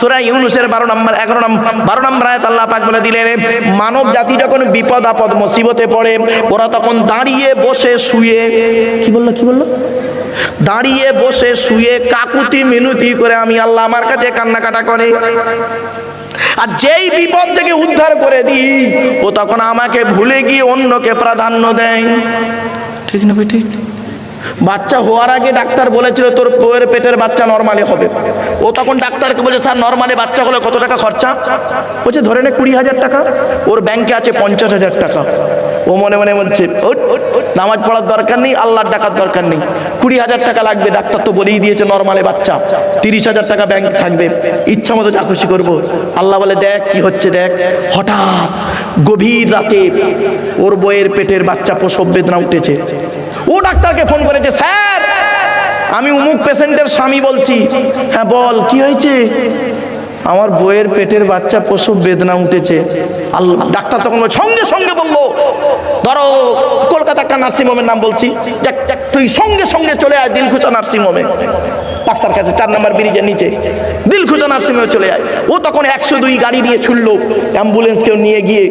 সূরা ইউনুসের 12 নম্বর 11 নম্বর 12 নম্বর আয়াত আল্লাহ পাক বলে দিলেন, মানব জাতি যখন বিপদ আপদ মুসিবতে পড়ে, ওরা তখন দাঁড়িয়ে বসে শুয়ে, কি বলল কি বলল? দাঁড়িয়ে বসে শুয়ে কাকুতি মিনতি করে আমি আল্লাহ আমার কাছে কান্নাকাটা করে। আর যেই বিপদ থেকে উদ্ধার করে দিই, ও তখন আমাকে ভুলে গিয়ে অন্যকে প্রাধান্য দেয়। ঠিক না ভাই, ঠিক? বাচ্চা হওয়ার আগে ডাক্তার বলেছিল তোর বউয়ের পেটের বাচ্চা নর্মালি হবে। ও তখন ডাক্তারকে বলছে স্যার নর্মালি বাচ্চা হলে কত টাকা খরচা? বলছে ধরে নে কুড়ি হাজার টাকা। ওর ব্যাংকে আছে পঞ্চাশ হাজার টাকা। ও মনে মনে বলছে "ওট, ওট, ওট, নামাজ পড়ার দরকার নেই আল্লাহর ডাকার দরকার নেই। কুড়ি হাজার টাকা লাগবে ডাক্তার তো বলেই দিয়েছে নর্মালে বাচ্চা। তিরিশ হাজার টাকা ব্যাংক থাকবে। ইচ্ছা মতো যা খুশি করব। আল্লাহ বলে দেখ কি হচ্ছে দেখ। হঠাৎ গভীর রাতে ওর বইয়ের পেটের বাচ্চা প্রসব বেদনা উঠেছে। ও ডাক্তারকে ফোন করেছে, স্যার, আমি উমুক পেশেন্টের স্বামী বলছি। হ্যাঁ বল, কি হয়েছে? আমার বইয়ের পেটের বাচ্চা প্রসব বেদনা উঠেছে। আল্লাহ ডাক্তার তখন সঙ্গে সঙ্গে বলল। ধরো, কলকাতা একটা নার্সিং হোমের নাম বলছি। তুই সঙ্গে সঙ্গে চলে আয় দিলখুচা নার্সিং হোমে পাকসার কাছে চার নম্বর ব্রিজের নিচে দিলখুচা নার্সিং হোমে চলে আয়। ও তখন একশো দুই গাড়ি দিয়ে ছুটলো অ্যাম্বুলেন্সকেও নিয়ে গিয়ে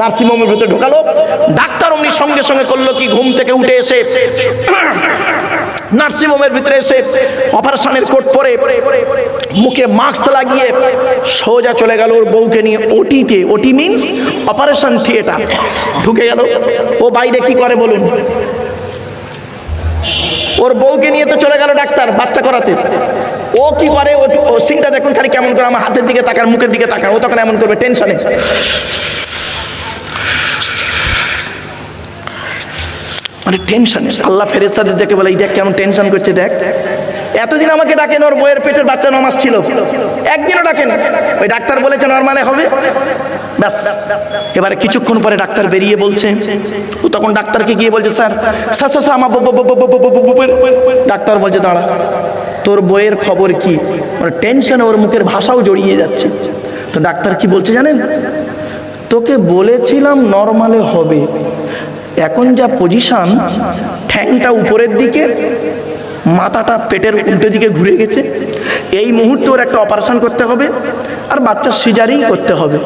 নার্সিংহোমের ভেতরে ঢোকালো। ডাক্তার অমনি সঙ্গে সঙ্গে করল কি, ঘুম থেকে উঠে এসে নার্সিংহোমের ভিতরে এসে অপারেশনের কোট পরে মুখে মাস্ক লাগিয়ে সোজা চলে গেল ওর বউকে নিয়ে। ওটিতে, ওটি মিন্স অপারেশন থিয়েটার ঢুকে গেল। ও বাইরে কি করে বলুন? ওর বউকে নিয়ে তো চলে গেল ডাক্তার বাচ্চা করাতে। ও কি করে? ও সিনটা দেখুন খালি কেমন করে আমার হাতের দিকে তাকান, মুখের দিকে তাকান। ও তখন এমন করবে টেনশনে মানে টেনশনে আল্লাহ ফেরেস্তাদের দেখে বলে এই দেখ কেমন টেনশন করছে দেখ এতদিন আমাকে ডাকেন ওর বইয়ের পেটের বাচ্চা নমাস ছিল একদিনও ডাকে না ওই ডাক্তার বলেছে নর্মালে হবে ব্যাস এবারে কিছুক্ষণ পরে ডাক্তার বেরিয়ে বলছে ও তখন ডাক্তারকে গিয়ে বলছে স্যার স্যার স্যার আমার ডাক্তার বলছে দাঁড়া তোর বইয়ের খবর কি মানে টেনশনে ওর মুখের ভাষাও জড়িয়ে যাচ্ছে তো ডাক্তার কি বলছে জানেন তোকে বলেছিলাম নর্মালে হবে এখন যা পজিশন ঠ্যাংটা উপরের দিকে, মাথাটা পেটের উল্টো দিকে ঘুরে গেছে। এই মুহূর্তে ওর একটা অপারেশন করতে হবে, আর বাচ্চার সিজারিং করতে হবে।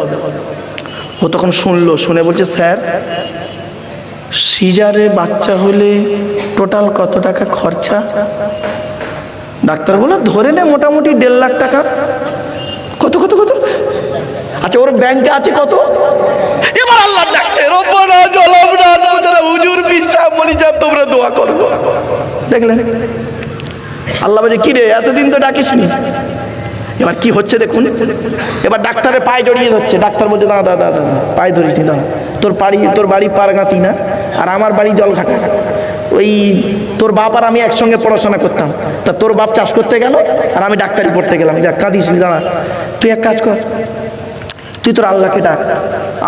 ও তখন শুনলো, শুনে বলছে, স্যার সিজারে বাচ্চা হলে টোটাল কত টাকা খরচা? ডাক্তার বলে ধরে নে মোটামুটি দেড় লাখ টাকা। কত কত কত? আচ্ছা ওর ব্যাংকে আছে কত? এবার আল্লাহ ডাকছে, রব্বানা হুজুর বিশ্বাস মনি যাব তোমরা দোয়া করো। দেখলেন? আল্লাহ বলছে, কি রে, এতদিন তো ডাকিসনি। এবার কি হচ্ছে দেখুন। এবার ডাক্তারের পায়ে জড়িয়ে ধরছে। ডাক্তার বলছে দাদা দাদা দাদা পায়ে ধরিস নি দাদা তোর বাড়ি তোর বাড়ি পারগাতি না? আর আমার বাড়ি জলঘাটা। ওই তোর বাপ আর আমি একসঙ্গে পড়াশোনা করতাম। তা তোর বাপ চাষ করতে গেল, আর আমি ডাক্তারি পড়তে গেলাম। যা কাঁদিস নি দাঁড়া। তুই এক কাজ কর। তুই তোর আল্লাহকে ডাক।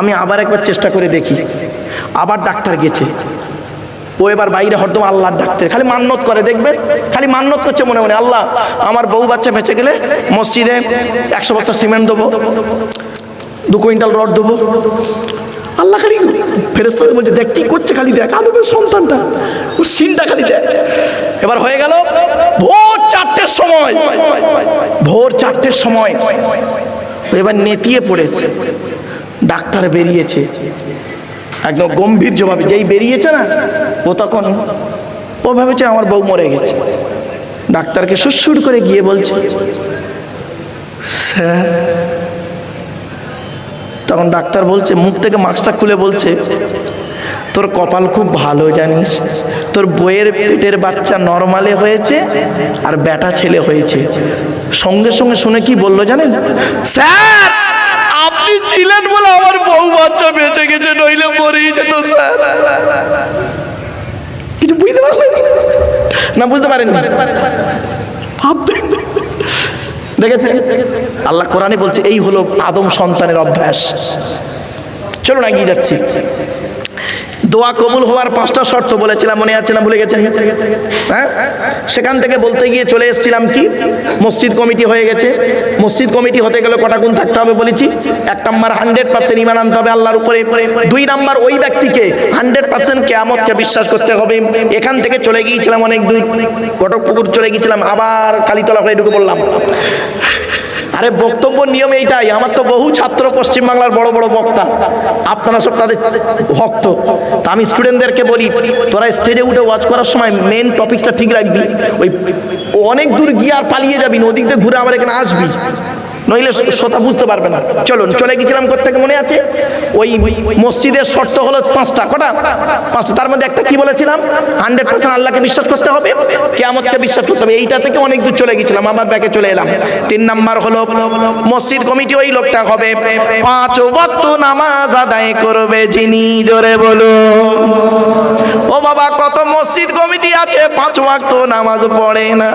আমি আবার একবার চেষ্টা করে দেখি। আবার ডাক্তার গেছে। ও এবার বাইরে হরদম আল্লাহর ডাক্তার। খালি মান্নত করে, দেখবে? খালি মান্নত করছে মনে মনে। আল্লাহ, আমার বউ বাচ্চা বেঁচে গেলে মসজিদে একশো বস্তা সিমেন্ট দেবো, দু কুইন্টাল রড দেবো। আল্লাহ খালি ফেরেস্তাদের বলছে, দেখ, কি করছে খালি দেখ, আদবের সন্তানটা। ওর সিনটা খালি দেখ। এবার হয়ে গেল ভোর চারটের সময়। ভোর চারটের সময়। এবার নেতিয়ে পড়েছে। ডাক্তার বেরিয়েছে। একদম গম্ভীর জবাবে, যেই বেরিয়েছে না, ও তখন ও ভেবেছে আমার বউ মরে গেছে। ডাক্তারকে সুসুর করে গিয়ে বলছে, স্যার। তখন ডাক্তার বলছে, মুখ থেকে মাস্কটা খুলে বলছে, তোর কপাল খুব ভালো জানিস। তোর বইয়ের পেটের বাচ্চা নর্মালে হয়েছে আর বেটা ছেলে হয়েছে। সঙ্গে সঙ্গে শুনে কি বলল জানেন? স্যার! ছিলেন বলে আমার বউ বাচ্চা বেঁচে গেছে, নইলে মরেই যেত, স্যার। কিছু বুঝতে পারলেন? না, বুঝতে পারেন ভাবতেন দেখেছে আল্লাহ কোরআনে বলছে, এই হলো আদম সন্তানের অভ্যাস। চলুন এগিয়ে যাচ্ছি। দোয়া কবুল হওয়ার পাঁচটা শর্ত বলেছিলাম, মনে আছে না ভুলে গেছেন হ্যাঁ? সেখান থেকে বলতে গিয়ে চলে এসেছিলাম কি? মসজিদ কমিটি হয়ে গেছে। মসজিদ কমিটি হতে গেলে কটা গুণ থাকতে হবে বলেছি? এক নাম্বার হান্ড্রেড পার্সেন্ট ইমান আনতে হবে আল্লাহর উপরে। দুই নাম্বার ওই ব্যক্তিকে হান্ড্রেড পার্সেন্ট কেয়ামতকে বিশ্বাস করতে হবে। এখান থেকে চলে গিয়েছিলাম অনেক দূর। কটক পুকুর চলে গিয়েছিলাম, আবার কালীতলা হয়ে ঢুকে পড়লাম। আরে বক্তব্য নিয়ম এইটাই। আমার তো বহু ছাত্র পশ্চিমবাংলার বড় বড় বক্তা। আপনারা সব তাদের ভক্ত। তা আমি স্টুডেন্টদেরকে বলি, তোরা স্টেজে উঠে ওয়াচ করার সময় মেন টপিকসটা ঠিক রাখবি। ওই অনেক দূর গিয়ে আর পালিয়ে যাবি না, ওদিক দিয়ে ঘুরে আবার এখানে আসবি। নইলে শ্রোতা বুঝতে পারবে না। চলুন, চলে গেছিলাম কোথেকে মনে আছে? ওই মসজিদের শর্ত হলো পাঁচটা, কটা? পাঁচটা, তার মধ্যে একটা কি বলেছিলাম? হান্ড্রেড পার্সেন্ট আল্লাহকে বিশ্বাস করতে হবে, কেয়ামতকে বিশ্বাস করতে হবে। এইটা থেকে অনেক দূর চলে গেছিলাম, আবার ব্যাকে চলে এলাম। তিন নাম্বার হলো, মসজিদ কমিটি ওই লোকটা হবে। পাঁচ ওয়াক্ত নামাজ আদায় করবে যিনি, জোরে বলো। ও বাবা, কত মসজিদ কমিটি আছে, পাঁচ ওয়াক্ত নামাজ পড়ে না।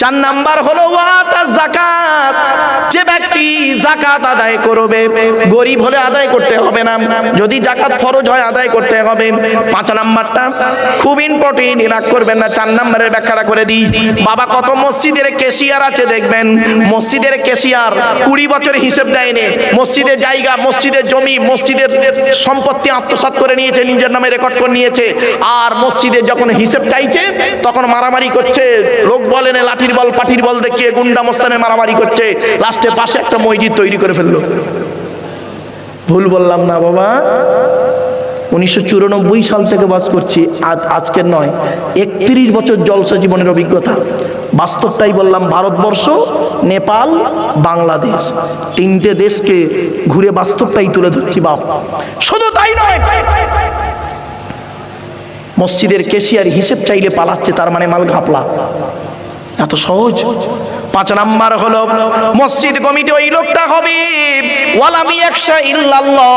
চার নাম্বার হলো জাকাত যে ব্যক্তি জাকাত আদায় করবে, গরিব হলে আদায় করতে হবে না। যদি জাকাত ফরজ হয়, আদায় করতে হবে। পাঁচ নাম্বারটা, খুব ইম্পর্টেন্ট রাগ করবেন না, চার নাম্বারের ব্যাখ্যাটা করে দিই। বাবা কত মসজিদের কেশিয়ার আছে দেখবেন। মসজিদের কেশিয়ার কুড়ি বছর হিসেব দেয়নি। মসজিদের জায়গা, মসজিদের জমি, মসজিদের সম্পত্তি আত্মসাৎ করে নিয়েছে, নিজের নামে রেকর্ড করে নিয়েছে। আর মসজিদের যখন হিসেব চাইছে, তখন মারামারি করছে। লোক বলেন লাঠির বল পাঠির বল দেখিয়ে গুন্ডা মস্তানের মারামারি করছে। লাস্টে পাশে একটা মসজিদ তৈরি করে ফেলল। ভুল বললাম না বাবা। উনিশশো চুরানব্বই সাল থেকে বাস করছি, আজ আজকের নয়। একত্রিশ বছর জলসা জীবনের অভিজ্ঞতা। বাস্তবটাই বললাম ভারতবর্ষ, নেপাল, বাংলাদেশ। তিনটে দেশকে ঘুরে বাস্তবটাই তুলে ধরছি বাপ। শুধু তাই নয়, মসজিদের কেশিয়ার হিসেব চাইলে পালাচ্ছে, তার মানে মাল ঘাপলা। এত সহজ। পাঁচ নাম্বার হলো, মসজিদ কমিটি ওই লোকটা হবে ওয়ালামি একশা ইল্লাল্লাহ।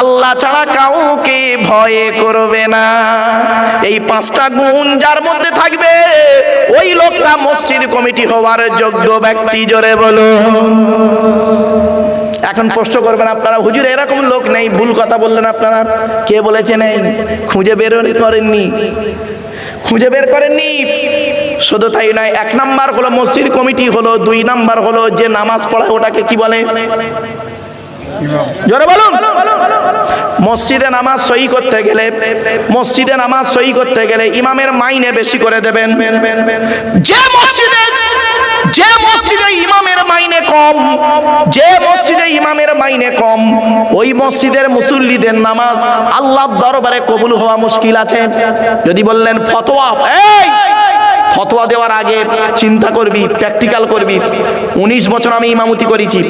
আল্লাহ ছাড়া কাউকে ভয় করবে না। এই পাঁচটা গুণ যার মধ্যে থাকবে, ওই লোকটা মসজিদ কমিটি হওয়ার যোগ্য ব্যক্তি, জোরে বলো। এখন প্রশ্ন করবেন আপনারা, হুজুর, এরকম লোক নেই, ভুল কথা বললেন আপনারা। কে বলেছে নেই খুঁজে বের করেননি। খুঁজে বের করেননি। শুধু তাই নয়, এক নাম্বার হলো মসজিদ কমিটি হলো, দুই নাম্বার হলো যে নামাজ পড়ায় ওটাকে কি বলে? মসজিদে নামাজ সই করতে গেলে, মসজিদে নামাজ সই করতে গেলে ইমামের মাইনে বেশি করে দেবেন। যে মসজিদে যে মসজিদে ইমামের মাইনে কম, যে মসজিদে ইমামের মাইনে কম, ওই মসজিদের মুসল্লিদের নামাজ আল্লাহর দরবারে কবুল হওয়া মুশকিল আছে। যদি বললেন, ফতোয়া, এই ফতোয়া দেওয়ার আগে চিন্তা করবি প্র্যাকটিক্যাল করবি। উনিশ বছর আমি ইমামতি করেছি।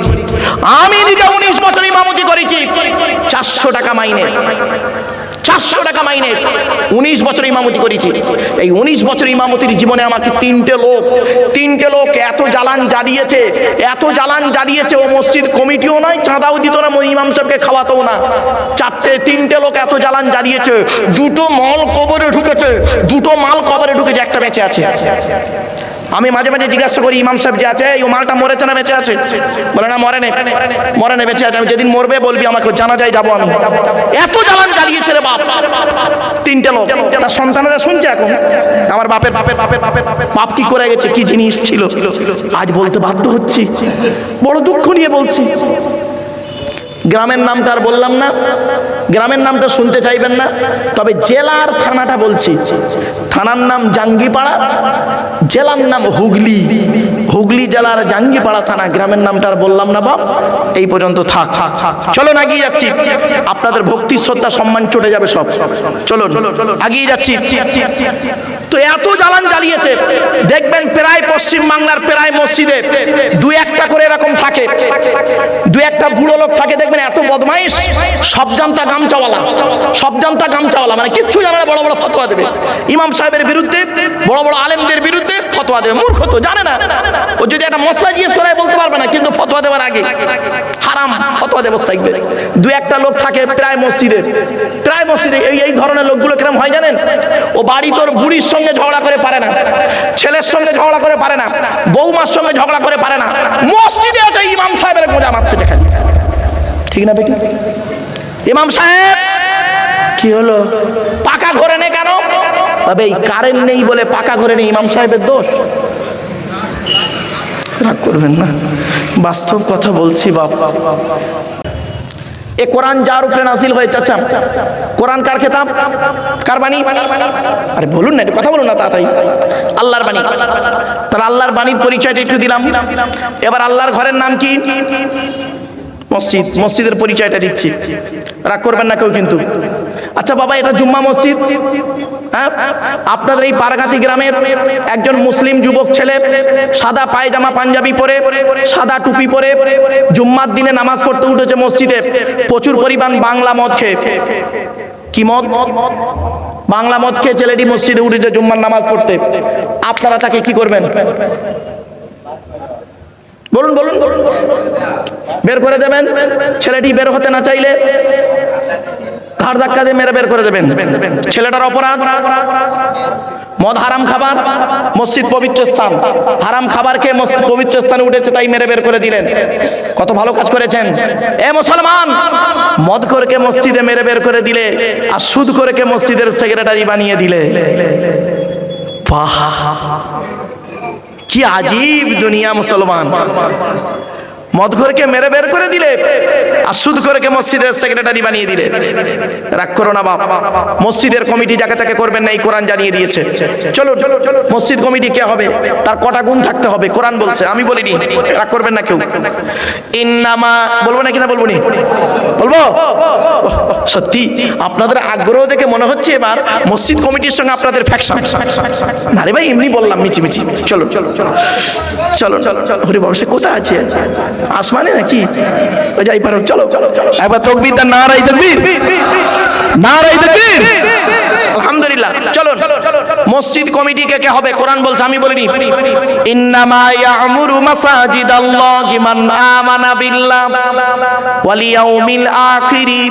আমি নিজে উনিশ বছর ইমামতি করেছি। চারশো টাকা মাইনে। চারশো টাকা মাইনে উনিশ বছর ইমামতি করেছি। এই উনিশ বছর ইমামতির জীবনে আমাকে তিনটে লোক তিনটে লোক এত জ্বালান জ্বালিয়েছে, এত জ্বালান জ্বালিয়েছে, ও মসজিদ কমিটিও নয়, চাঁদাও দিত না ইমাম সাহেবকে খাওয়াতেও না। চারটে, তিনটে লোক এত জ্বালান জ্বালিয়েছে, দুটো মাল কবরে ঢুকেছে, দুটো মাল কবরে ঢুকেছে, একটা বেঁচে আছে। আমি মাঝে মাঝে জিজ্ঞাসা করি, ইমাম সাহেব যে আছে? এই মালটা মরেছে না বেঁচে আছে? বলে, না, মরে নে মরে নে বেঁচে আছে। আমি যেদিন মরবে বলবি, আমাকে জানা যায় যাব আমি। এত জ্বালান জ্বালিয়েছে রে বাপ। তিনটে লোক। তার সন্তানেরা শুনছে এখন। আমার বাপের বাপের বাপের বাপের বাপ কি করে গেছে, কি জিনিস ছিল? আজ বলতে বাধ্য হচ্ছি। বড় দুঃখ নিয়ে বলছি। গ্রামের নামটা আর বললাম না। গ্রামের নামটা শুনতে চাইবেন না। তবে জেলার থানাটা বলছি। থানার নাম জাঙ্গিপাড়া, জেলার নাম হুগলি। হুগলি জেলার জাঙ্গিপাড়া থানা, গ্রামের নামটা আর বললাম না বাপ। এই পর্যন্ত থাক। চলো না এগিয়ে যাচ্ছি। আপনাদের ভক্তি, শ্রদ্ধা, সম্মান চটে যাবে সব। চলো আগিয়ে যাচ্ছি। তো এত জ্বালান জ্বালিয়েছে। দেখবেন প্রায় পশ্চিম বাংলার প্রায় মসজিদে দু একটা করে এরকম থাকে। দু একটা বুড়ো লোক থাকে, দেখবেন এত বদমাইশ। সব জানতা গামচাওয়ালা সব জানতা গামচাওয়ালা মানে কিচ্ছু জানা বড় বড় ফতোয়া দেবে। ইমাম সাহেবের বিরুদ্ধে বড় বড় আলেমদের বিরুদ্ধে ফতোয়া দেবে, মূর্খ তো, জানে না। ও যদি একটা মশলা জিজ্ঞেস করে বলতে পারবে না, কিন্তু ফতোয়া দেওয়ার আগে হারাম ফতোয়া দেবস থাকবে। দু একটা লোক থাকে প্রায় মসজিদে প্রায় মসজিদে, এই এই ধরনের লোকগুলো কিরম হয় জানেন? ও বাড়ি তোর বুড়ির সঙ্গে ঝগড়া করে পারে না, ছেলের সঙ্গে ঝগড়া করে পারে না, বৌমার সঙ্গে ঝগড়া করে পারে না, মসজিদে আছে ইমাম সাহেবের গোজা মারতে দেখেন ঠিক না বেটি? ইমাম সাহেব, কি হলো? পাকা ঘরে নেই কেন? তবে এই কারেন্ট নেই বলে পাকা ঘরে নেই, ইমাম সাহেবের দোষ। রাগ করবেন না। বাস্তব কথা বলছি, বাপ। এ কোরআন যার উপরে নাজিল হয়েছে আচ্ছা কোরআন কার খেতাব? কার বাণী? আরে বলুন না, একটু কথা বলুন না তাড়াতাড়ি। আল্লাহর বাণী। তাহলে আল্লাহর বাণীর পরিচয়টা একটু দিলাম। এবার আল্লাহর ঘরের নাম কি? মসজিদ। মসজিদের পরিচয়টা দিচ্ছি। রাগ করবেন না কেউ কিন্তু। আচ্ছা বাবা, এটা জুম্মা মসজিদ? হ্যাঁ? আপনাদের এই পারাগাতি গ্রামের একজন মুসলিম যুবক ছেলে সাদা পায়জামা পাঞ্জাবি পরে, সাদা টুপি পরে জুম্মার দিনে নামাজ পড়তে উঠেছে মসজিদে। প্রচুর পরিমাণ বাংলা মদ খেয়ে। কি মদ? বাংলা মদ খেয়ে ছেলেটি মসজিদে উঠেছে জুম্মার নামাজ পড়তে। আপনারা তাকে কি করবেন? বলুন বলুন বলুন। বের করে দেবেন। ছেলেটি বের হতে না চাইলে ঘাড় ধাক্কা দিয়ে মেরে বের করে দেবেন। ছেলেটার অপরাধ, মদ হারাম খাবার, মসজিদ পবিত্র স্থান। হারাম খাবার খেয়ে মসজিদ পবিত্র স্থানে উঠেছে, তাই মেরে বের করে দিলেন। কত ভালো কাজ করেছেন। এ মুসলমান, মদ করকে মসজিদে মেরে বের করে দিলে, আর সুদ করকে মসজিদের সেক্রেটারি বানিয়ে দিলে। কি আজীব দুনিয়া মুসলমান। মদ ঘরকে মেরে বের করে দিলে আর সুদ করে মসজিদের সেক্রেটারি বানিয়ে দিলে। রাগ করো না বাপ। মসজিদের কমিটি যাকে তাকে করবেন না, এই কোরআন জানিয়ে দিয়েছে। চলো মসজিদ কমিটি কে হবে? তার কটা গুণ থাকতে হবে। কোরআন বলছে, আমি বলিনি। রাগ করবেন না কেউ। ইন্নামা, বলব না কিনা বলব নি? বলব? সত্যি, আপনাদের আগ্রহ দেখে মনে হচ্ছে এবার মসজিদ কমিটির সঙ্গে আপনাদের ফ্যাকশন না রে ভাই, এমনি বললাম মিচি মিচি চলো চলো চলো চলো চলো চলো হরি বাবা সে কোথায় আছে? আসমানে নাকি? ও যাই পারো চলো চলো চলো। একবার তকবির তার নারাই তকবির। নারাই তকবির। আলহামদুলিল্লাহ চলো মসজিদ কমিটি কে কে হবে? কোরআন বলছে আমি বলিনি। ইন্নামা ইয়ামুরু মাসাজিদাল্লাহি মান আমানা বিল্লাহ ওয়াল ইয়াউমিল আখিরি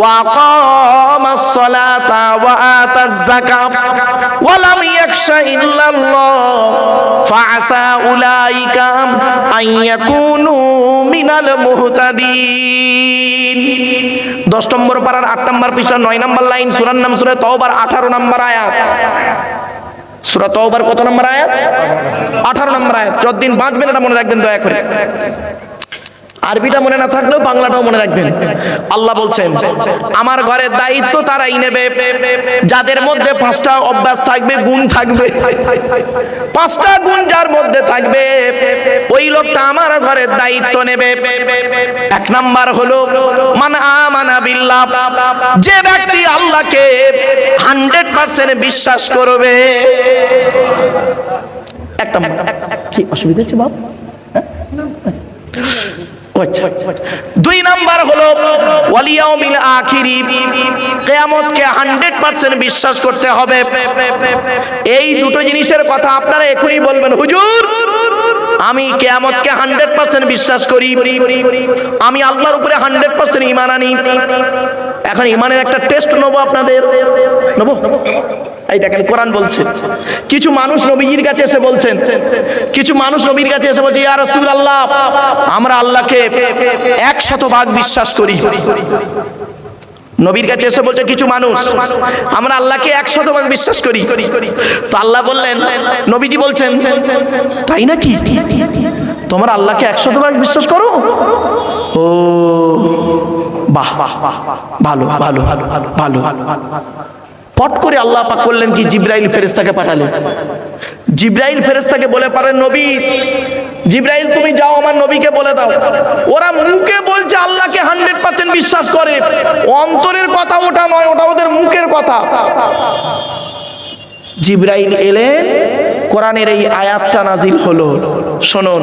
ওয়া আকামাস সালাতা ওয়া আতাজ যাকাত ওয়া লাম ইয়াখশা ইল্লাল্লাহ। ফাআসা উলাইকা আন ইয়াকুনু মিনাল মুহতাদিন। দশ নম্বর পাড়ার, আট নম্বর পৃষ্ঠা নয় নম্বর লাইন, সুরার নাম সুরে তওবার, আঠারো নম্বর আয়াত। সুরা তওবার কত নম্বর আয়াত? আঠারো নম্বর আয়াত। যতদিন বাঁচবেন এটা মনে রাখবেন, দয়া করে। আরবিটা মনে না থাকলেও বাংলাটাও মনে রাখবেন। আল্লাহ বলছেন, আমার ঘরের দায়িত্ব তারাই নেবে। যাদের মধ্যে পাঁচটা অভ্যাস থাকবে, গুণ থাকবে। পাঁচটা গুণ যার মধ্যে থাকবে, ওই লোকটা আমার ঘরের দায়িত্ব নেবে। এক নাম্বার হলো, মান আমানা বিল্লাহ। যে ব্যক্তি আল্লাহকে হান্ড্রেড পার্সেন্ট বিশ্বাস করবে। একটা কি অসুবিধা হচ্ছে বাপ? আচ্ছা। দুই নাম্বার হলো ওয়ালিয়াউমিল আখিরি, কিয়ামতকে 100% বিশ্বাস করতে হবে। এই দুটো জিনিসের কথা আপনারা এখনই বলবেন, হুজুর, আমি কিয়ামতকে 100% বিশ্বাস করি। আমি আল্লাহর উপরে 100% ঈমান আনি। এখন ইমানের একটা টেস্ট নেব আপনাদের। নেব? এই দেখেন, কোরআন বলছে, কিছু মানুষ নবীজির কাছে এসে বলছেন, কিছু মানুষ নবীর কাছে এসে বলছে, ইয়া রাসূলুল্লাহ, আমরা আল্লাহকে এক শতভাগ বিশ্বাস করি। নবীর কাছে এসে বলছে, কিছু মানুষ, আমরা আল্লাহকে এক শতভাগ বিশ্বাস করি। তো আল্লাহ বললেন, নবীজি বলছেন, তাই নাকি? তোমরা আল্লাহকে এক শতভাগ বিশ্বাস করো? ও বাহ বাহ বাহ ভালো ভালো ভালো ভালো। ভালো পট করে আল্লাহ পাক করলেন কি, জিব্রাইল ফেরেস্তাকে পাঠালেন জিব্রাইল ফেরেস্তাকে বলে পারেন নবী, জিব্রাইল তুমি যাও আমার নবীকে বলে দাও। ওরা মুখে বলছে, আল্লাহকে হান্ড্রেড পার্সেন্ট বিশ্বাস করে। অন্তরের কথা ওটা নয়, ওটা ওদের মুখের কথা। জিব্রাইল এলেন, কোরআনের এই আয়াতটা নাজিল হলো। শুনুন।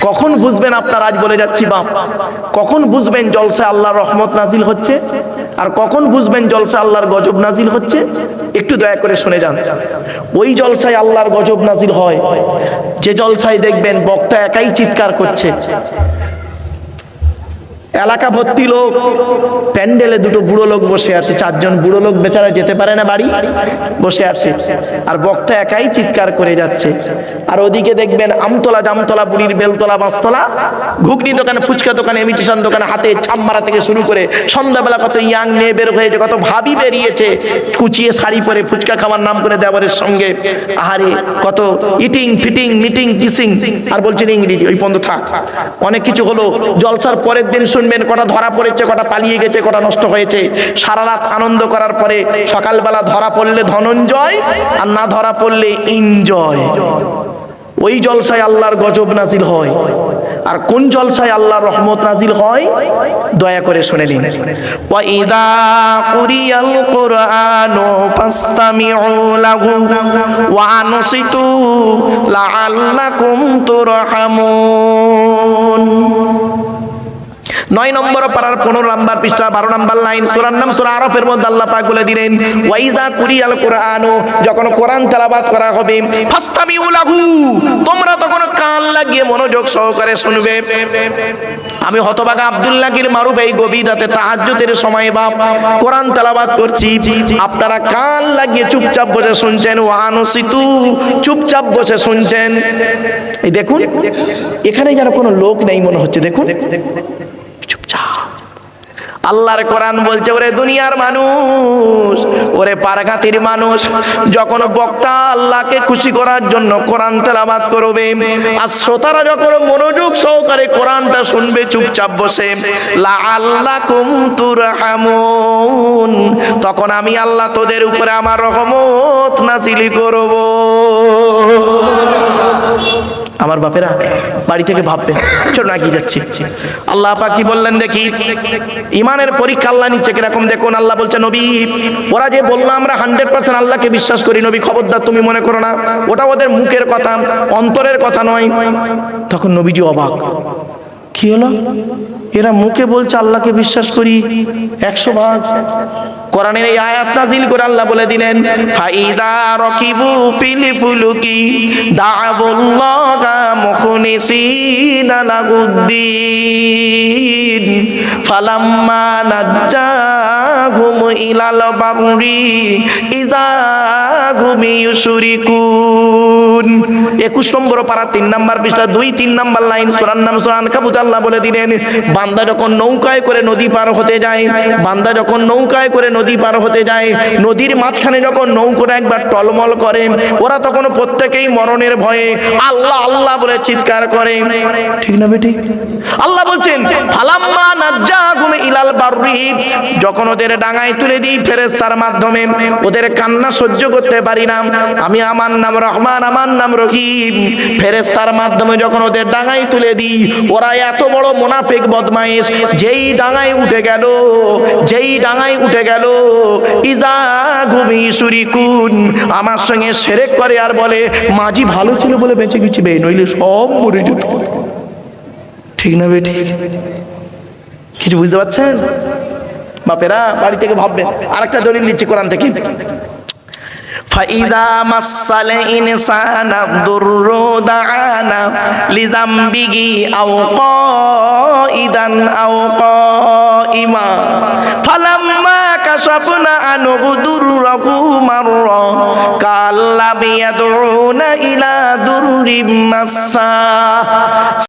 কখন বুঝবেন আপনার আজ বলে যাচ্ছি বাপ? কখন বুঝবেন জলসা আল্লাহর রহমত নাজিল হচ্ছে? আর কখন বুঝবেন জলসা আল্লাহর গজব নাজিল হচ্ছে? একটু দয়া করে শুনে যান। ওই জলসায় আল্লাহর গজব নাজিল হয়। যে জলসায় দেখবেন বক্তা একাই চিৎকার করছে। এলাকা ভর্তি লোক, প্যান্ডেলে দুটো বুড়ো লোক বসে আছে, চারজন বুড়ো লোক বেচারা যেতে পারে না বাড়ি, বসে আছে। আর বক্তা একাই চিৎকার করে যাচ্ছে। আর ওদিকে দেখবেন আমতলা জামতলা, বুড়ির বেলতলা, বাঁশতলা, ঘুগনি দোকানে, ফুচকা দোকানে ইমিটেশন দোকানে, হাতে ছাপ মারা থেকে শুরু করে সন্ধ্যাবেলা কত ইয়াং মেয়ে বের হয়েছে, কত ভাবি বেরিয়েছে, কুচিয়ে শাড়ি পরে ফুচকা খাওয়ার নাম করে দেওয়ারের সঙ্গে। আহারে, কত ইটিং ফিটিং মিটিং কিসিং আর বলছেন ইংরেজি, ওই বন্ধ থাক। অনেক কিছু হলো, জলসার পরের দিন শুনবেন, কটা ধরা পড়েছে, কটা পালিয়ে গেছে, কটা নষ্ট হয়েছে। সারা রাত আনন্দ করার পরে সকালবেলা ধরা পড়লে ধনঞ্জয়, আর না ধরা পড়লে ইনজয় ওই জলসায় আল্লাহর গজব নাজিল হয়। আর কোন জলসায় আল্লাহর রহমত নাজিল হয়? দয়া করে শুনে নিন। ওয়াইদা কুরিয়াল কুরআনু ফাসতামিউ লাহু ওয়া আনসিতু লাআল্লাকুম তুরহামুন। নয় নম্বর পাড়ার পনেরো নাম্বার পৃষ্ঠা, বারো নাম্বার লাইন, সুরার নাম সুরা আরফের মধ্যে আল্লাহ পাক বলে দিলেন ওয়াইদা কুরিয়াল কোরআনও যখন কোরআন তেলাবাত করা হবে ফাস্তামি উলাহু তোমরা তখন কান লাগিয়ে মনোযোগ সহকারে শুনবে। আমি হতবাগা আব্দুল্লাহ গির মারুফ এই গভীর রাতে তাহাজ্জুদের সময় বাপ, কোরআন তেলাবাত করছি। আপনারা কান লাগিয়ে চুপচাপ বসে শুনছেন, ওয়ানুসিতু, চুপচাপ বসে শুনছেন। এই দেখুন, এখানে যেন কোনো লোক নেই মনে হচ্ছে, দেখুন। আল্লাহর কোরআন বলছে, ওরে দুনিয়ার মানুষ, ওরে পারঘাতির মানুষ, যখন বক্তা আল্লাহকে খুশি করার জন্য কোরআন তেলাবাত করবে আর শ্রোতারা যখন মনোযোগ সহকারে কোরআনটা শুনবে, চুপচাপ বসে লা আল্লাহ কুমতুর হামুন তখন আমি আল্লাহ তোদের উপরে আমার রহমত নাজিলি করব। আমার বাপেরা বাড়ি থেকে ভাববে, চলো গিয়ে যাচ্ছি। আল্লাহ পাক কি বললেন দেখি? ইমানের পরীক্ষা আল্লাহ নিচ্ছে কীরকম দেখুন, আল্লাহ বলছে, নবী, ওরা যে বলল আমরা হান্ড্রেড পার্সেন্ট আল্লাহকে বিশ্বাস করি, নবী খবরদার, তুমি মনে করো না, ওটা ওদের মুখের কথা, অন্তরের কথা নয়। তখন নবীজি অবাক। কি হলো? এরা মুখে বলছে, আল্লাহকে বিশ্বাস করি। একশো ভাগ। কোরআনের এই আয়াত নাজিল করে আল্লাহ বলে দিলেন, ফাইদা রকিবু ফিল ফুলুকি দাবুল্লাহা মুখলিসিনা লাহুদ্দিন। ফালাম্মা নাজ্জাহুম ইলাল বাররি ইদা হুম ইউশরিকুন। 21 নম্বর পারা 3 নাম্বার পৃষ্ঠা 2 3 নাম্বার লাইন, সূরার নাম সূরা আনকাবুত আল্লাহ বলে দিলেন বান্দা যখন নৌকায় করে নদী পার হতে যায়, বান্দা যখন নৌকায় করে নদী পার হতে যায়, নদীর মাঝখানে যখন নৌকোটা একবার টলমল করে, ওরা তখন প্রত্যেকেই মরণের ভয়ে আল্লাহ আল্লাহ বলে চিৎকার করে। ঠিক না বেটি? আল্লাহ বলছেন, ফালাম্মা নাজ্জাহুম ইলাল বাররি। যখন ওদের ডাঙায় তুলে দিই ফেরেশতার মাধ্যমে, ওদের কান্না সহ্য করতে পারি না। আমি আমার নাম রহমান, আমার নাম রহিম। ফেরেশতার মাধ্যমে যখন ওদের ডাঙায় তুলে দিই, ওরা এত বড় মোনাফিক বদমাইশ, যেই ডাঙায় উঠে গেল, যেই ডাঙায় উঠে গেল, ইজা ঘুমি সুরিকুন আমার সঙ্গে সেরেক করে আর বলে, মাঝি ভালো ছিল বলে বেঁচে গেছি বে, নইলে সব মরে যেত। ঠিক না বেটি কিছু বুঝতে পারছেন? বাপেরা বাড়ি থেকে ভাববেন আরেকটা দলিল দিচ্ছি কোরআন থেকে। ফাইদা মাসালে ইনসানা দুররু দাআনা লিযামবিহি আও কাইদান আও কাইমা ফালাম্মা কাশাফনা আনহু দুররাহু মাররা। কাল্লা বিয়াদউনা ইলা দুররিম মাসা